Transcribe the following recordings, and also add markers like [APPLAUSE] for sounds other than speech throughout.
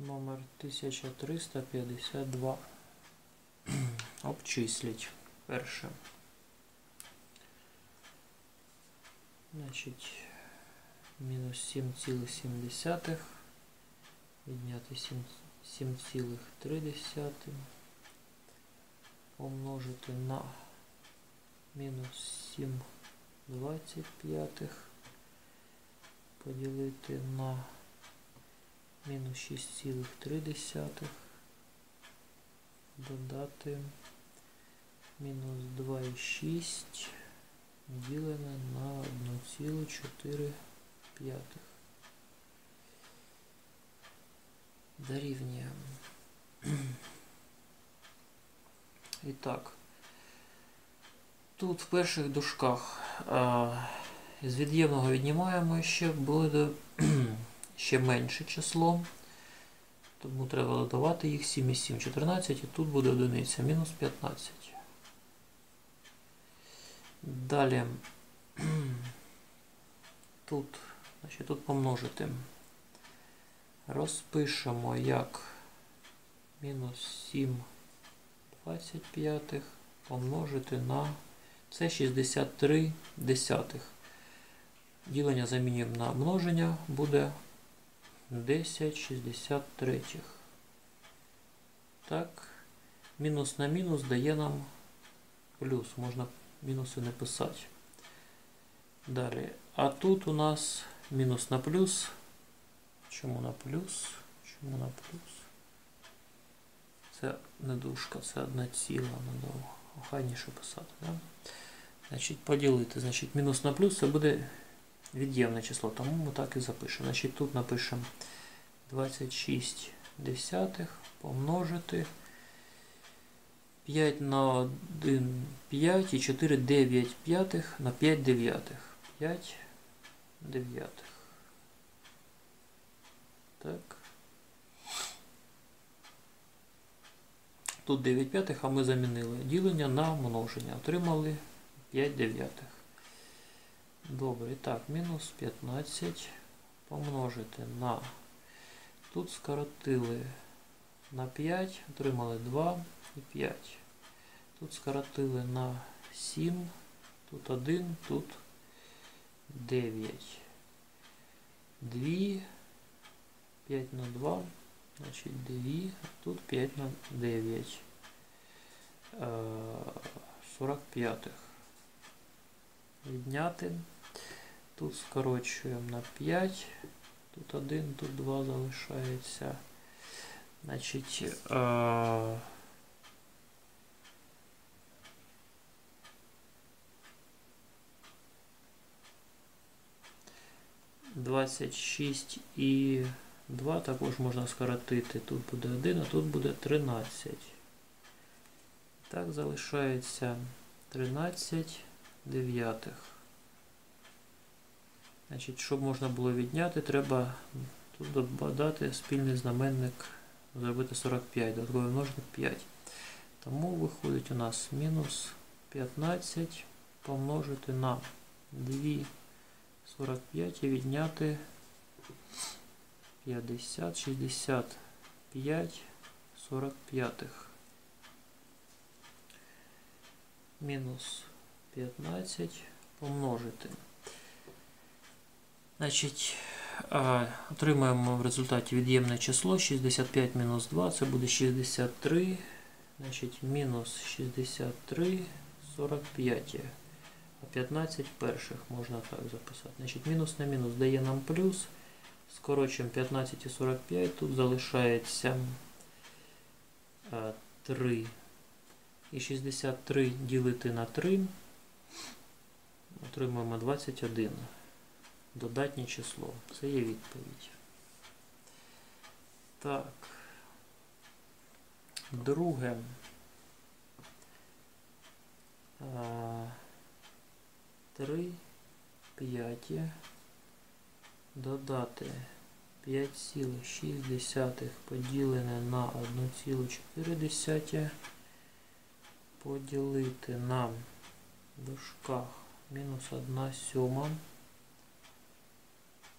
Номер 1352. [CLEARS THROAT] Обчисліть. Перше. Значить, мінус 7,7. Відняти 7,3. Помножити на мінус 7 25. Поділити на мінус 6,3. Додати мінус 2,6 ділене на 1,4. Дорівнює. І так. Тут в перших дужках а, з від'ємного віднімаємо ще буде ще менше число. Тому треба додавати їх 7 і 7, 14, і тут буде одиниця, мінус 15. Далі [CLEARS THROAT] тут, значить, тут помножити. Розпишемо як мінус 7 25 помножити на це 63 десятих. Ділення замінюємо на множення, буде 10 63. Так, мінус на мінус дає нам плюс. Можна мінуси не писати. Далі. А тут у нас мінус на плюс. Чому на плюс? Чому на плюс? Це не дужка, це одна ціла, надо охайніше писати. Да? Значить, поділити. Значить, мінус на плюс це буде від'ємне число, тому ми так і запишемо. Значить, тут напишемо 26 десятих помножити 5 на 1 5 і 4 9 п'ятих на 5 дев'ятих. 5 дев'ятих. Так. Тут 9 п'ятих, а ми замінили ділення на множення. Отримали 5 дев'ятих. Добре, так, мінус 15 помножити на. Тут скоротили на 5, отримали 2 і 5. Тут скоротили на 7, тут 1, тут 9. 2, 5 на 2, значить 2, тут 5 на 9. 45. Відняти. Тут скорочуємо на 5. Тут 1, тут 2 залишається. Значить, е 26 і 2 також можна скоротити. Тут буде 1, а тут буде 13. Так, залишається 13 дев'ятих. Значить, щоб можна було відняти, треба тут додати спільний знаменник, зробити 45, додатковий множник 5. Тому виходить у нас мінус 15 помножити на 2 45 і відняти 50, 65, 45. Мінус 15 помножити. Значить, отримаємо в результаті від'ємне число 65 мінус 2, це буде 63. Значить, мінус 63, 45. А 15 перших можна так записати. Значить, мінус на мінус дає нам плюс. Скорочуємо 15 і 45, тут залишається 3. І 63 ділити на 3. Отримуємо 21. Додатнє число. Це є відповідь. Так. Друге. 3 п'яті додати 5,6 поділене на 1,4 поділити на дужках мінус 1 сьома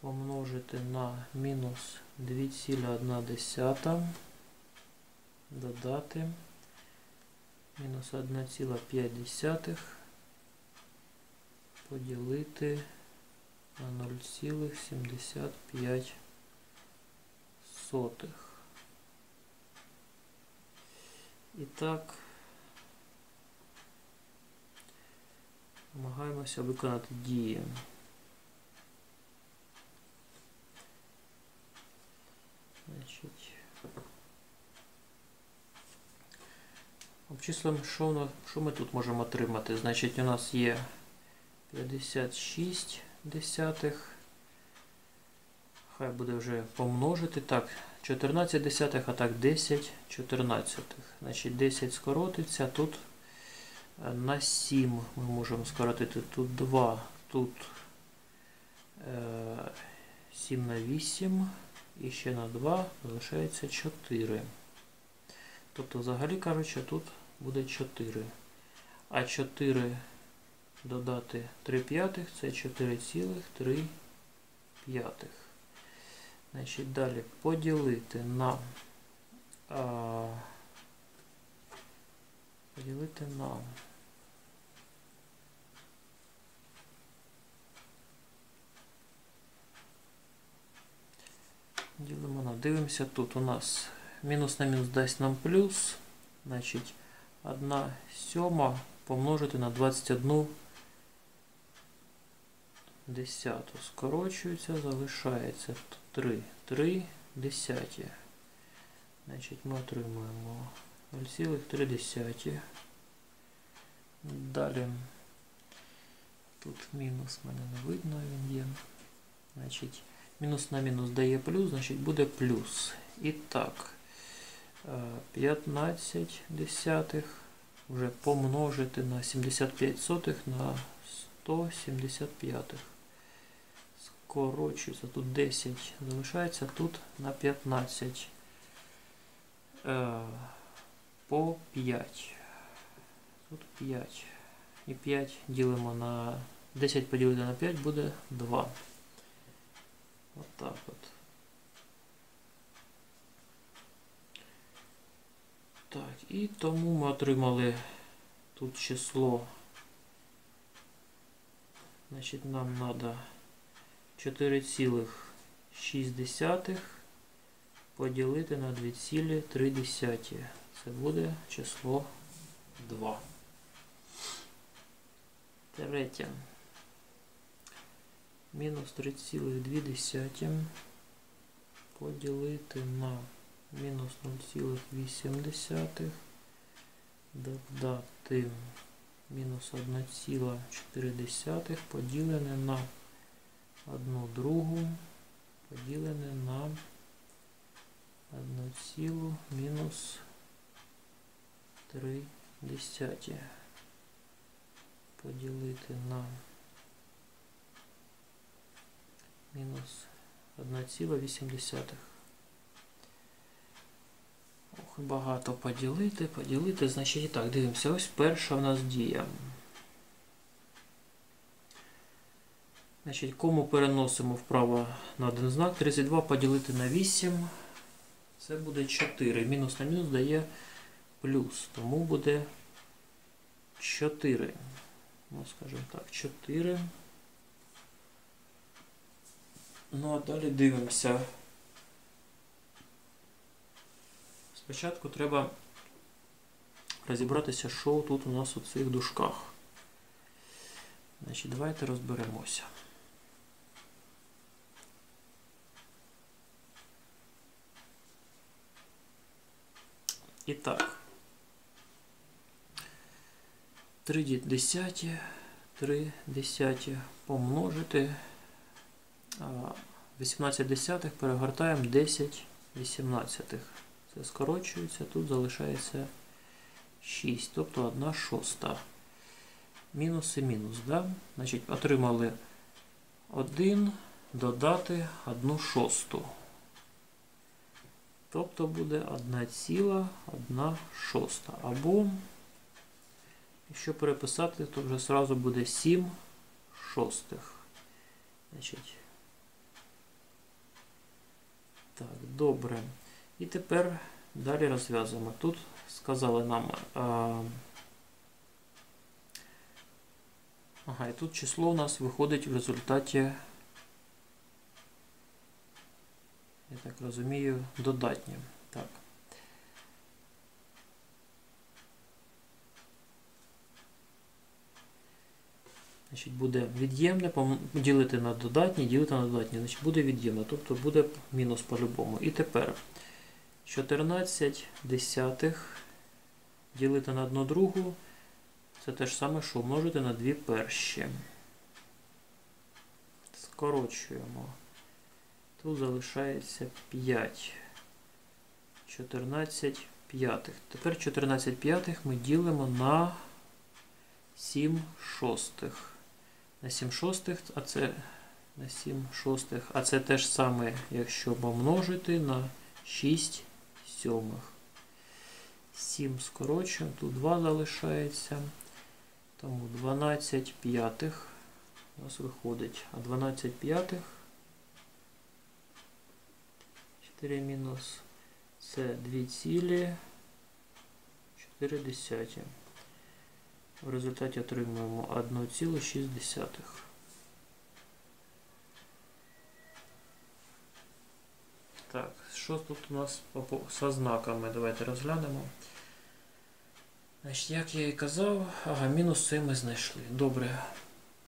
помножити на мінус 2,1 додати мінус 1,5 поділити на 0,75 сотих. І так, намагаємося виконати дії. Значить, обчислимо, що, що ми тут можемо отримати. Значить, у нас є 56 десятих. Хай буде вже помножити. Так, 14 десятих, а так 10 чотирнадцятих. Значить 10 скоротиться. Тут е, на 7 ми можемо скоротити. Тут 2, тут е, 7 на 8 і ще на 2 залишається 4. Тобто, взагалі кажучи, тут буде 4. А 4 додати 3 п'ятих це 4,3 п'ятих. Значить, далі поділити на а, поділити на ділимо на дивимося тут у нас мінус на мінус дасть нам плюс. Значить 1 сьома помножити на 21 десяту. Скорочується, залишається 3. 3 десяті. Значить, ми отримуємо 0,3. Далі тут мінус мене не видно, він є. Значить, мінус на мінус дає плюс, значить буде плюс. І так, е, 15 десятих вже помножити на 75 сотих на 175. Скорочується, тут 10 залишається, тут на 15 е, по 5. Тут 5. І 5 ділимо на 10 поділити на 5 буде 2. От так от. Так, і тому ми отримали тут число. Значить, нам треба 4,6 поділити на 2,3. Це буде число 2. Третє. Мінус 3,2 поділити на мінус 0,8 додати мінус 1,4 поділене на 1 другу поділене на 1 цілу мінус 3 десяті поділити на мінус 1,8. Ох, багато поділити, поділити. Значить і так, дивимося. Ось перша у нас дія. Значить, кому переносимо вправо на один знак. 32 поділити на 8. Це буде 4. Мінус на мінус дає плюс. Тому буде 4. Ну, скажімо так, 4. Ну, а далі дивимося. Спочатку треба розібратися, що тут у нас у цих дужках. Значить, давайте розберемося. І так. 3 десяті, 3 десяті помножити. 18 десятих перегортаємо 10 18. Це скорочується, тут залишається 6, тобто 1 шоста. Мінус і мінус, да? Значить, отримали 1 додати 1 шосту. Тобто буде 1 ціла 1 шоста. Або, якщо переписати, то вже сразу буде 7 шостих. Значить, Так, добре. І тепер далі розв'язуємо. Тут сказали нам. А... Ага, і тут число у нас виходить в результаті, я так розумію, додатнє. Так. Значить, буде від'ємне, ділити на додатнє, ділити на додатнє. Значить, буде від'ємне, тобто буде мінус по-любому. І тепер 14 десятих ділити на 1 другу. Це те ж саме, що умножити на 2 перші. Скорочуємо. Тут залишається 5. 14 п'ятих. Тепер 14 п'ятих ми ділимо на 7 шостих. На 7 шостих, а це на 7 шостих, а це те ж саме, якщо помножити на 6 сьомих. 7 скорочуємо, тут 2 залишається. Тому 12 п'ятих у нас виходить. А 12 п'ятих 4 мінус це 2 цілі 4 десяті. В результаті отримуємо 1,6. Так, що тут у нас со знаками? Давайте розглянемо. Значить, як я і казав, ага, мінус це ми знайшли. Добре.